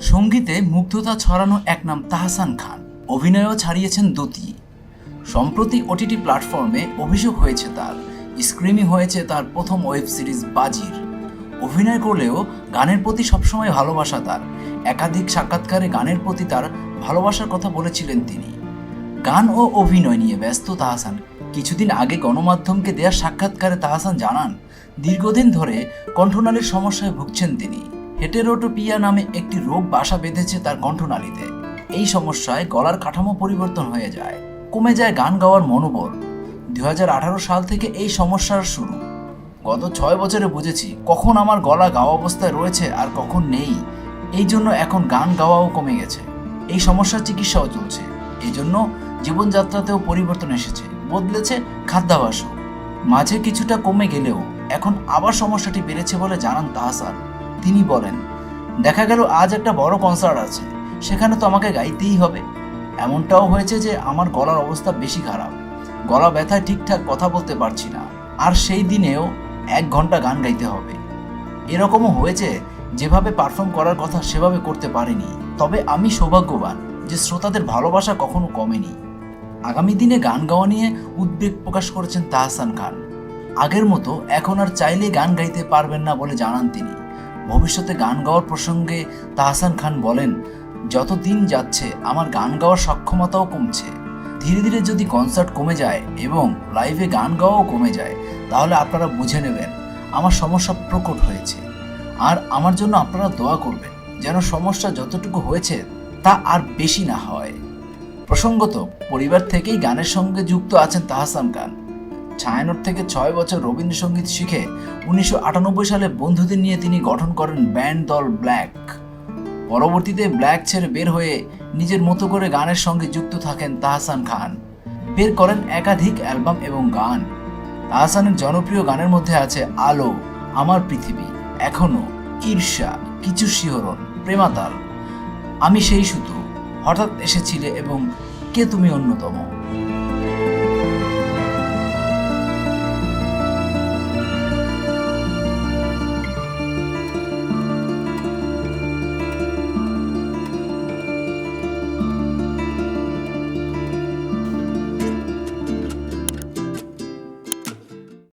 সঙ্গীতে মুগ্ধতা ছড়ানো এক নাম তাহসান খান। অভিনয়ও ছাড়িয়েছেন দুতি। সম্প্রতি ওটিটি প্ল্যাটফর্মে অভিযোগ হয়েছে তার। স্ক্রিমিং হয়েছে তার প্রথম ওয়েব সিরিজ বাজির। অভিনয় করলেও গানের প্রতি সবসময় ভালোবাসা তার। একাধিক সাক্ষাৎকারে গানের প্রতি তার ভালোবাসার কথা বলেছিলেন তিনি। গান ও অভিনয় নিয়ে ব্যস্ত তাহসান। কিছুদিন আগে গণমাধ্যমকে দেওয়া সাক্ষাৎকারে তাহসান জানান, দীর্ঘদিন ধরে কণ্ঠনালীর সমস্যায় ভুগছেন তিনি। হেটেরোটোপিয়া নামে একটি রোগ বাসা বেঁধেছে তার কণ্ঠনালীতে। এই সমস্যায় গলার কাঠামো পরিবর্তন হয়ে যায়। কমে যায় গান গাওয়ার মনোবল। দুই হাজার আঠারো সাল থেকে এই সমস্যার শুরু। গত ছয় বছরে বুঝেছি কখন আমার গলা গাওয়া অবস্থায় রয়েছে আর কখন নেই। এই জন্য এখন গান গাওয়াও কমে গেছে। এই সমস্যার চিকিৎসাও চলছে। এই জন্য জীবনযাত্রাতেও পরিবর্তন এসেছে, বদলেছে খাদ্যাভাসও। মাঝে কিছুটা কমে গেলেও এখন আবার সমস্যাটি বেড়েছে বলে জানান তাহসান। তিনি বলেন, দেখা গেল আজ একটা বড় কনসার্ট আছে, সেখানে তো আমাকে গাইতেই হবে। এমনটাও হয়েছে যে আমার গলার অবস্থা বেশি খারাপ। গলা ব্যথায় ঠিকঠাক কথা বলতে পারছি না। আর সেই দিনেও এক ঘণ্টা গান গাইতে হবে। এরকমও হয়েছে, যেভাবে পারফর্ম করার কথা সেভাবে করতে পারিনি। তবে আমি সৌভাগ্যবান যে শ্রোতাদের ভালোবাসা কখনো কমেনি। আগামী দিনে গান গাওয়া নিয়ে উদ্বেগ প্রকাশ করেছেন তাহসান খান। আগের মতো এখন আর চাইলে গান গাইতে পারবেন না বলে জানান তিনি। ভবিষ্যতে গান গাওয়ার প্রসঙ্গে তাহসান খান বলেন, যত দিন যাচ্ছে, আমার গান গাওয়ার সক্ষমতাও কমছে। ধীরে ধীরে যদি কনসার্ট কমে যায় এবং লাইভে গান গাওয়াও কমে যায়, তাহলে আপনারা বুঝে নেবেন, আমার সমস্যা প্রকট হয়েছে। আর আমার জন্য আপনারা দোয়া করবেন, যেন সমস্যা যতটুকু হয়েছে তা আর বেশি না হয়। প্রসঙ্গত, পরিবার থেকেই গানের সঙ্গে যুক্ত আছেন তাহসান খান। ছায়ানট থেকে ছয় বছর রবীন্দ্রসঙ্গীত শিখে উনিশশো আটানব্বই সালে বন্ধুদের নিয়ে তিনি গঠন করেন ব্যান্ড দল ব্ল্যাক। পরবর্তীতে ব্ল্যাক ছেড়ে বের হয়ে নিজের মতো করে গানের সঙ্গে যুক্ত থাকেন তাহসান খান। বের করেন একাধিক অ্যালবাম এবং গান। তাহসানের জনপ্রিয় গানের মধ্যে আছে আলো, আমার পৃথিবী, এখনও, ঈর্ষা, কিছু শিহরণ, প্রেমাতাল। আমি সেই সুতো। হঠাৎ এসেছিলে এবং কে তুমি অন্যতম?